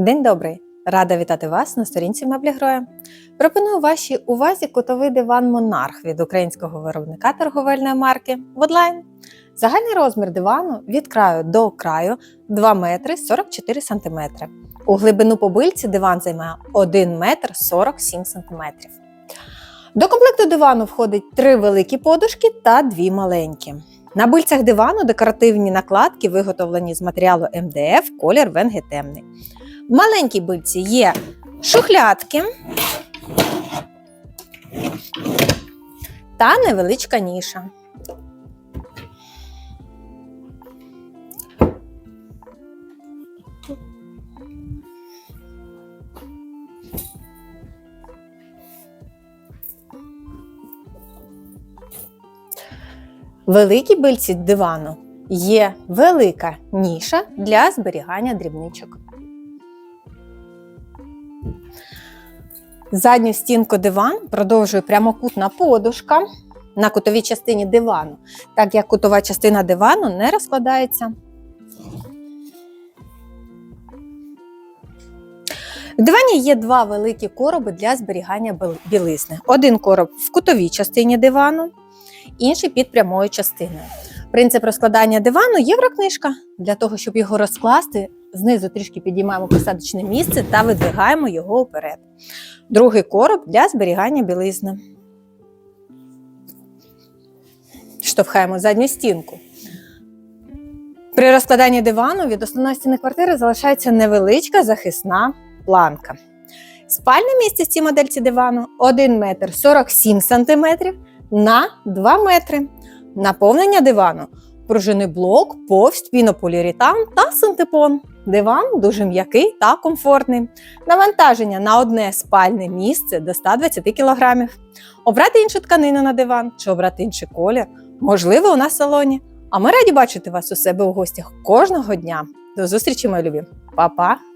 День добрий! Рада вітати вас на сторінці меблі Гроя. Пропоную вашій увазі кутовий диван Монарх від українського виробника торговельної марки Woodline. Загальний розмір дивану від краю до краю 2 метри 44 см. У глибину побильці диван займає 1 метр 47 см. До комплекту дивану входить три великі подушки та дві маленькі. На бильцях дивану декоративні накладки виготовлені з матеріалу МДФ, колір венги темний. В маленькій бильці є шухлядки та невеличка ніша. В великій бильці дивану є велика ніша для зберігання дрібничок. Задню стінку диван продовжує прямокутна подушка на кутовій частині дивану, так як кутова частина дивану не розкладається. В дивані є два великі короби для зберігання білизни. Один короб в кутовій частині дивану, інший під прямою частиною. Принцип розкладання дивану єврокнижка. Для того, щоб його розкласти, знизу трішки підіймаємо посадочне місце та видвигаємо його вперед. Другий короб для зберігання білизни. Штовхаємо задню стінку. При розкладанні дивану від основної стіни квартири залишається невеличка захисна планка. Спальне місце в цій модельці дивану 1 метр 47 см на 2 метри. Наповнення дивану пружинний блок, повсть, пінополіуретан та синтепон. Диван дуже м'який та комфортний. Навантаження на одне спальне місце до 120 кг. Обрати іншу тканину на диван чи обрати інший колір можливо у нас в салоні. А ми раді бачити вас у себе у гостях кожного дня. До зустрічі, мої любі. Па-па!